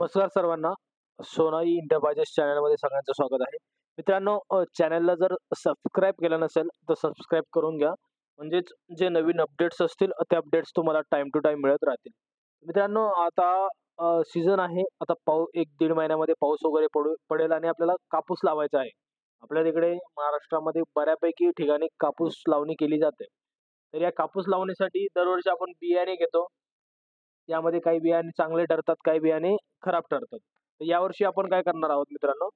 नमस्कार सर्वांना. सोनाई इंटरप्राइजेस चॅनलमध्ये सगळ्यांचं स्वागत आहे. मित्रांनो चॅनलला जर सबस्क्राईब केलं नसेल तर सबस्क्राईब करून घ्या. म्हणजेच जे नवीन अपडेट्स असतील ते अपडेट्स तुम्हाला टाइम टू टाइम मिळत राहतील. मित्रांनो आता सीझन आहे. आता पाऊ एक दीड महिन्यामध्ये पाऊस वगैरे पडू पडेल आणि आपल्याला कापूस लावायचा आहे. आपल्या तिकडे महाराष्ट्रामध्ये बऱ्यापैकी ठिकाणी कापूस लावणी केली जाते. तर या कापूस लावणीसाठी दरवर्षी आपण बियाणे घेतो. यामध्ये काही बियाणे चांगले ठरतात काही बियाणे खराब ठरतात. तर यावर्षी आपण काय करणार आहोत मित्रांनो?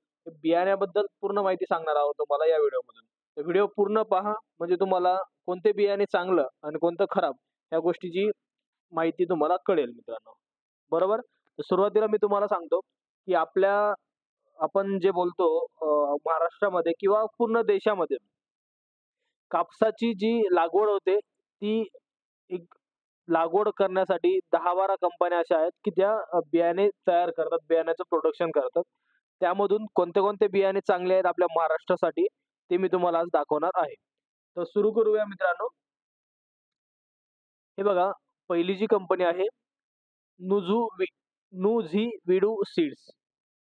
बियाण्याबद्दल पूर्ण माहिती सांगणार आहोत तुम्हाला या व्हिडिओमधून. तर व्हिडिओ पूर्ण पहा म्हणजे तुम्हाला कोणते बियाणे चांगलं आणि कोणतं खराब या गोष्टीची माहिती तुम्हाला कळेल मित्रांनो. बरोबर? तर सुरुवातीला मी तुम्हाला सांगतो की आपल्या आपण जे बोलतो महाराष्ट्रामध्ये किंवा पूर्ण देशामध्ये कापसाची जी लागवड होते ती एक लागवड करण्यासाठी दहा बारा कंपन्या अशा आहेत की त्या बियाणे तयार करतात बियाण्याचं प्रोडक्शन करतात. त्यामधून कोणते कोणते बियाणे चांगले आहेत आपल्या महाराष्ट्रासाठी ते मी तुम्हाला आज दाखवणार आहे. तर सुरू करूया मित्रांनो. हे बघा पहिली जी कंपनी आहे नुझू वि नुझी विडू सीड्स.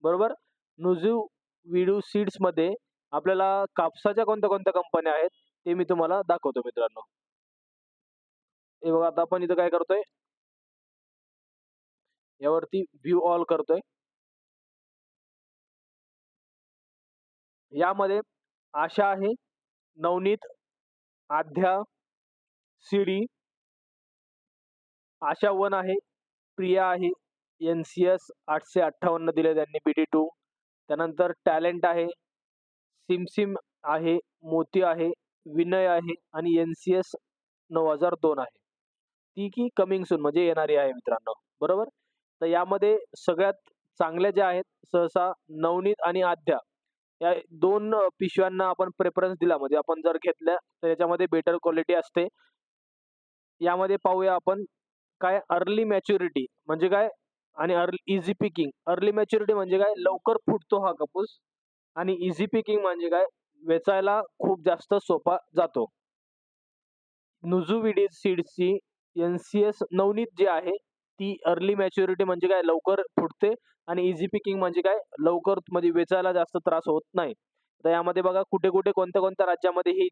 बरोबर? नुझू विडू सीड्समध्ये आपल्याला कापसाच्या कोणत्या कोणत्या कंपन्या आहेत ते मी तुम्हाला दाखवतो मित्रांनो. हे बघा आता आपण इथं काय करतोय? यावरती व्ह्यू ऑल करतोय. यामध्ये आशा आहे नवनीत आध्या सीडी आशा वन आहे प्रिया आहे एन सी एस आठशे अठ्ठावन्न दिले त्यांनी बी डी टू त्यानंतर टॅलेंट आहे सिमसिम आहे मोती आहे विनय आहे आणि एन सी एस नऊ हजार दोन आहे. ती की कमिंग सून म्हणजे येणारी आहे मित्रांनो. बरोबर? तर यामध्ये सगळ्यात चांगल्या ज्या आहेत सहसा नवनीत आणि आद्या या दोन पिशव्यांना आपण प्रेफरन्स दिला. म्हणजे आपण जर घेतल्या तर याच्यामध्ये बेटर क्वालिटी असते. यामध्ये पाहूया आपण काय अर्ली मॅच्युरिटी म्हणजे काय आणि early easy picking early maturity म्हणजे काय? लवकर फुटतो हा कापूस आणि इझी पिकिंग म्हणजे काय? वेचायला खूप जास्त सोपा जातो. नुजुविडी सीड्सची एन सी एस नवनीत जी आहे ती अर्ली मॅच्युरिटी म्हणजे काय लवकर फुटते आणि इझी पिकिंग म्हणजे काय लवकर म्हणजे वेचायला जास्त त्रास होत नाही. तर यामध्ये बघा कुठे कुठे कोणत्या कोणत्या राज्यामध्ये ही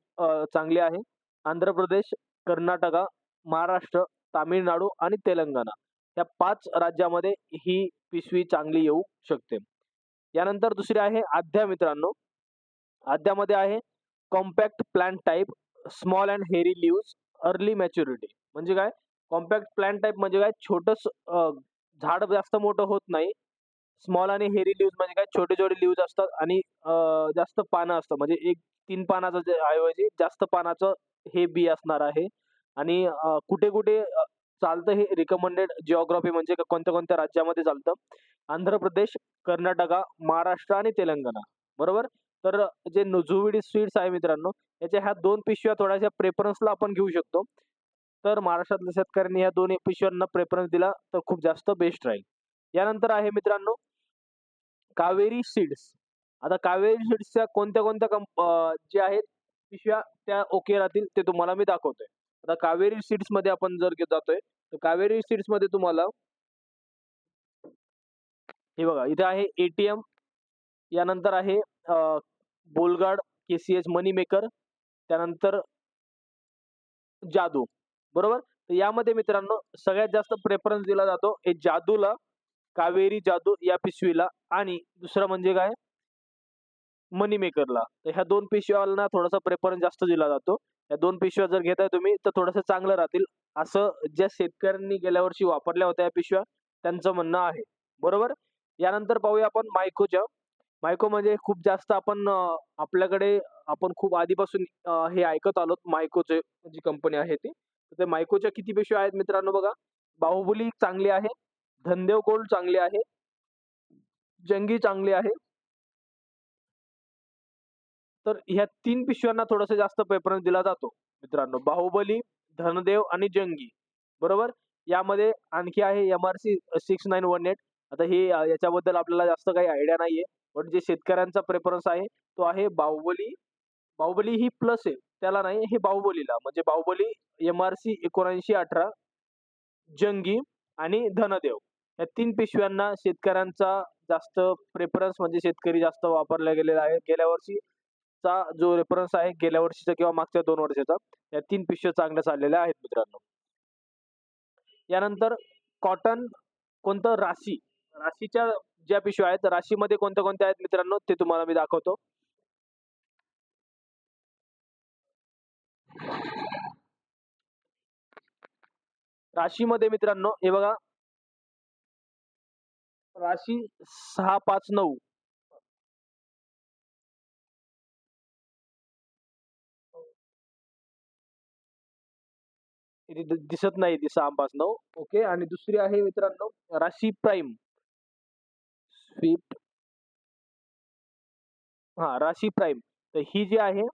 चांगली आहे. आंध्र प्रदेश कर्नाटका महाराष्ट्र तामिळनाडू आणि तेलंगणा. या पाच राज्यामध्ये ही पिशवी चांगली येऊ शकते. यानंतर दुसरी आहे आद्या मित्रांनो. आद्यामध्ये आहे compact plant type small and hairy leaves early maturity म्हणजे काय? कॉम्पॅक्ट प्लांट टाईप म्हणजे काय? छोटस झाड जास्त मोठं होत नाही. स्मॉल आणि हेरी लिव्ज म्हणजे काय? छोटे छोटे लिव्ज असतात आणि जास्त पानं असतं. म्हणजे एक तीन पानाचं ऐवजी जास्त पानाचं हे बी असणार आहे. आणि कुठे कुठे चालतं हे रिकमेंडेड जिओग्राफी म्हणजे कोणत्या कोणत्या राज्यामध्ये चालतं? आंध्र प्रदेश कर्नाटका महाराष्ट्र आणि तेलंगणा. बरोबर? तर जे नुझुविडी स्वीट्स आहे मित्रांनो याच्या ह्या दोन पिशव्या थोड्याशा प्रेफरन्सला आपण घेऊ शकतो. तर महाराष्ट्रातल्या शेतकऱ्यांनी ह्या दोन्ही पिशव्यांना प्रेफरन्स दिला तर खूप जास्त बेस्ट राहील. यानंतर आहे मित्रांनो कावेरी सीड्स आता कावेरी सीड्सच्या कोणत्या कोणत्या कंप जे आहेत पिशव्या त्या ओके राहतील ते तुम्हाला मी दाखवतोय. आता कावेरी सीड्समध्ये आपण जर जातोय तर कावेरी सीड्समध्ये तुम्हाला हे बघा इथे आहे एटीएम यानंतर आहे Bollgard K C H money maker त्यानंतर जादू. बरोबर? तर यामध्ये मित्रांनो सगळ्यात जास्त प्रेफरन्स दिला जातो हे जादूला कावेरी जादू या पिशवीला आणि दुसरं म्हणजे काय? मनी मेकरला तर ह्या दोन पिशव्यांना थोडासा प्रेफरन्स जास्त दिला जातो. या दोन पिशव्या जर घेताय तुम्ही तर थोडंसं चांगलं राहतील. असं ज्या शेतकऱ्यांनी गेल्या वर्षी वापरल्या होत्या या पिशव्या त्यांचं म्हणणं आहे. बरोबर? यानंतर पाहूया आपण मायकोच्या. मायको म्हणजे खूप जास्त आपण आपल्याकडे आपण खूप आधीपासून हे ऐकत आलो मायकोचे जी कंपनी आहे ती. तर ते मायकोच्या किती पिशव्या आहेत मित्रांनो बघा. बाहुबली चांगली आहे. धनदेव गोल्ड चांगली आहे. जंगी चांगली आहे. तर ह्या तीन पिशव्यांना थोडंसं जास्त प्रेफरन्स दिला जातो मित्रांनो. बाहुबली धनदेव आणि जंगी. बरोबर? यामध्ये आणखी आहे M R C six nine one eight आता हे याच्याबद्दल आपल्याला जास्त काही आयडिया नाहीये. पण जे शेतकऱ्यांचा प्रेफरन्स आहे तो आहे बाहुबली. बाहुबली ही प्लस आहे. त्याला नाही हे बाहुबलीला. म्हणजे बाहुबली एम आर सी एकोणऐंशी अठरा जंगी आणि धनदेव. या तीन पिशव्यांना शेतकऱ्यांचा जास्त प्रेफरन्स म्हणजे शेतकरी जास्त वापरला गेलेला आहे. गेल्या वर्षीचा जो रेफरन्स आहे गेल्या वर्षीचा किंवा मागच्या दोन वर्षाचा या तीन पिशव्या चांगल्या चाललेल्या आहेत मित्रांनो. यानंतर कॉटन कोणतं? राशी. राशीच्या ज्या पिशव्या आहेत राशीमध्ये कोणत्या कोणत्या आहेत मित्रांनो ते तुम्हाला मी दाखवतो. राशीमध्ये मित्रांनो हे बघा. राशी सहा पाच नऊ. इथे दिसत नाही ती सहा पाच नऊ. ओके आणि दुसरी आहे मित्रांनो राशी प्राईम. स्विफ्ट हा राशी प्राईम. तर ही जी आहे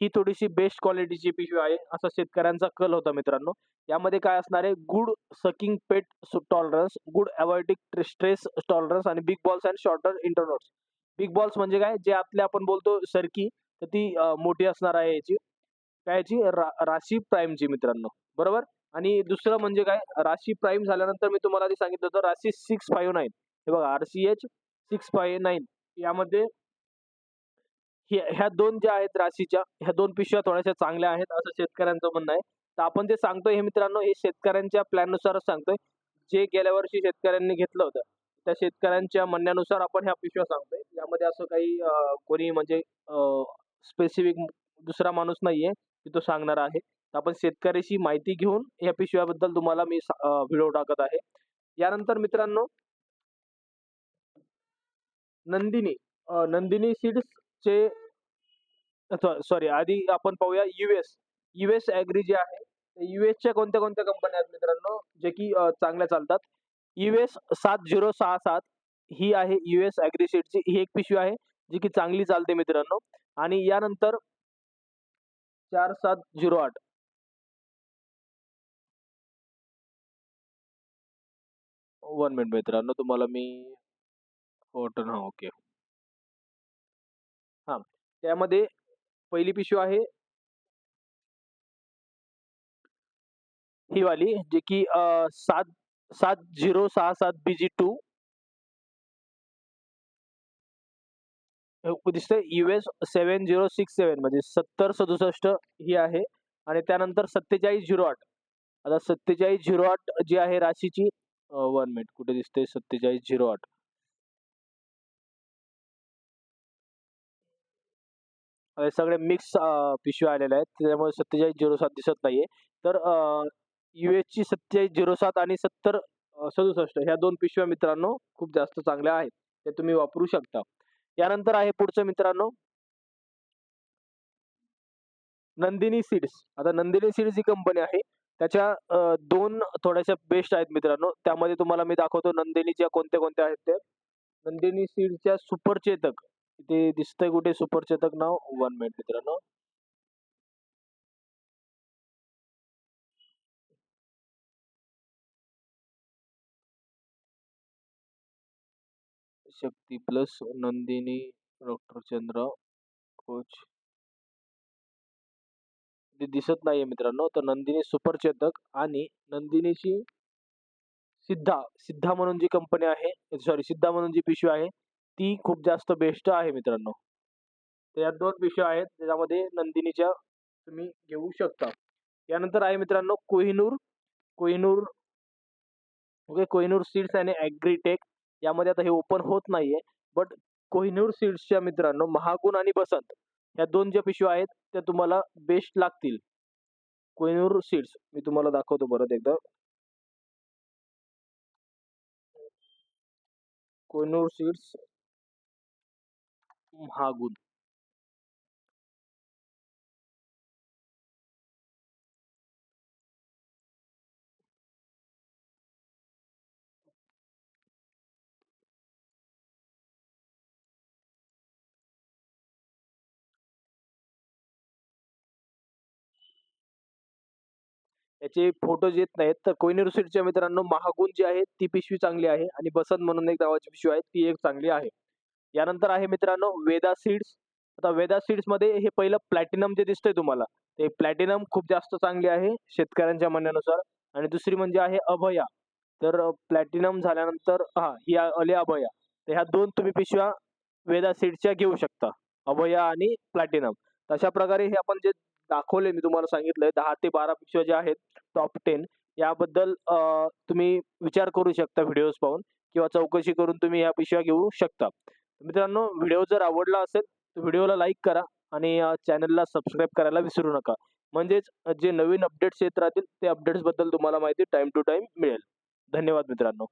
ही थोडीशी बेस्ट क्वालिटीची पिशवी आहे असा शेतकऱ्यांचा कल होता मित्रांनो. यामध्ये काय असणार आहे good sucking pest tolerance good avoiding stress tolerance आणि big bolls and shorter internodes big bolls म्हणजे काय? जे आपले आपण बोलतो सरकी तर ती मोठी असणार आहे याची. काय याची? रा, राशी प्राईमची मित्रांनो. बरोबर? आणि दुसरं म्हणजे काय? राशी प्राईम झाल्यानंतर मी तुम्हाला आधी सांगितलं होतं राशी सिक्स फाईव्ह नाईन हे बघा R C H six five nine यामध्ये ह्या दोन ज्या आहेत राशीच्या ह्या दोन पिशव्या थोड्याशा चांगल्या आहेत असं शेतकऱ्यांचं म्हणणं आहे. तर आपण जे सांगतोय हे मित्रांनो हे शेतकऱ्यांच्या प्लॅननुसारच सांगतोय. जे गेल्या वर्षी शेतकऱ्यांनी घेतलं होतं त्या शेतकऱ्यांच्या म्हणण्यानुसार आपण ह्या पिशव्या सांगतोय. यामध्ये असं काही कोणी म्हणजे स्पेसिफिक दुसरा माणूस नाहीये की तो सांगणार आहे. तर आपण शेतकऱ्याची माहिती घेऊन या पिशव्याबद्दल तुम्हाला मी व्हिडिओ टाकत आहे. यानंतर मित्रांनो नंदिनी नंदिनी सीड्स चे सॉरी आधी आपण पाहूया युएस युएस ॲग्री जे आहे युएसच्या च्या कोणत्या कोणत्या कंपन्या आहेत मित्रांनो जे की चांगल्या चालतात? युएस सात झिरो सहा सात ही आहे युएस ॲग्री सीडची ही एक पिशवी आहे जी की चांगली चालते मित्रांनो. आणि यानंतर चार सात झिरो आठ. वन मिनिट मित्रांनो तुम्हाला मी कॉटन हा ओके. हा त्यामध्ये पहिली पिशवी आहे. ही वाली जे की सात सात झिरो सहा सात बी जी टू. दिसतंय US seven zero six seven म्हणजे सत्तर सदुसष्ट ही आहे. आणि त्यानंतर सत्तेचाळीस झिरो आठ. आता सत्तेचाळीस झिरो आठ जी आहे राशीची वन मिनिट कुठे दिसते सत्तेचाळीस झिरो आठ? सगळे मिक्स पिशव्या आलेल्या आहेत. त्याच्यामुळे सत्तेचाळीस झिरो सात दिसत नाहीये. तर US UH ची सत्तेचाळीस झिरो सात आणि सत्तर सदुसष्ट ह्या दोन पिशव्या मित्रांनो खूप जास्त चांगल्या आहेत. ते तुम्ही वापरू शकता. यानंतर आहे पुढचं मित्रांनो. नंदिनी सीड्स. आता नंदिनी सीड्स ही कंपनी आहे. त्याच्या दोन थोड्याशा बेस्ट आहेत मित्रांनो. त्यामध्ये तुम्हाला मी दाखवतो नंदिनीच्या कोणत्या कोणत्या आहेत ते नंदिनी सीडच्या सुपर चेतक. इथे दिसतंय कुठे? सुपरचेतक नाव वन मिनिट मित्रांनो. Shakti plus Nandini doctor Chandra coach. ते दिसत नाहीये मित्रांनो. तर नंदिनी सुपरचेतक आणि नंदिनीची सिद्धा सिद्धा म्हणून जी कंपनी आहे सॉरी सिद्धा म्हणून जी पिशवी आहे ती खूप जास्त बेस्ट आहे मित्रांनो. तर या दोन पिशव्या आहेत त्याच्यामध्ये नंदिनीच्या तुम्ही घेऊ शकता. यानंतर आहे मित्रांनो कोहिनूर. कोहिनूर ओके कोहिनूर सीड्स आणि ॲग्रीटेक यामध्ये आता हे ओपन होत नाहीये. बट कोहिनूर सीड्सच्या मित्रांनो महागुण आणि बसंत या दोन ज्या पिशव्या आहेत त्या तुम्हाला बेस्ट लागतील. कोहिनूर सीड्स मी तुम्हाला दाखवतो परत एकदा. कोहिनूर सीड्स. महागुण याचे फोटोज येत नाहीत. तर कोयनेर सीटच्या मित्रांनो महागुण जी आहे ती पिशवी चांगली आहे आणि बसंत म्हणून एक नावाची पिशवी आहे ती एक चांगली आहे. यानंतर आहे मित्रांनो वेदा सीड्स. आता वेदा सीड्समध्ये हे पहिलं प्लॅटिनम जे दिसतंय तुम्हाला ते प्लॅटिनम खूप जास्त चांगले आहे शेतकऱ्यांच्या म्हणण्यानुसार. आणि दुसरी म्हणजे आहे अभया. तर प्लॅटिनम झाल्यानंतर हा ही अले अभया. तर ह्या दोन तुम्ही पिशव्या वेदा सीडच्या घेऊ शकता. अभया आणि प्लॅटिनम. तशा प्रकारे हे आपण जे दाखवले मी तुम्हाला सांगितलंय दहा ते बारा पिशव्या ज्या आहेत टॉप टेन याबद्दल तुम्ही विचार करू शकता व्हिडिओज पाहून किंवा चौकशी करून तुम्ही ह्या पिशव्या घेऊ शकता. मित्रांनो व्हिडिओ जर आवडला असेल तर व्हिडिओला लाईक करा आणि चॅनलला सबस्क्राईब करायला विसरू नका. म्हणजेच जे नवीन अपडेट्स येत राहतील ते अपडेट्सबद्दल तुम्हाला माहिती टाईम टू टाईम मिळेल. धन्यवाद मित्रांनो.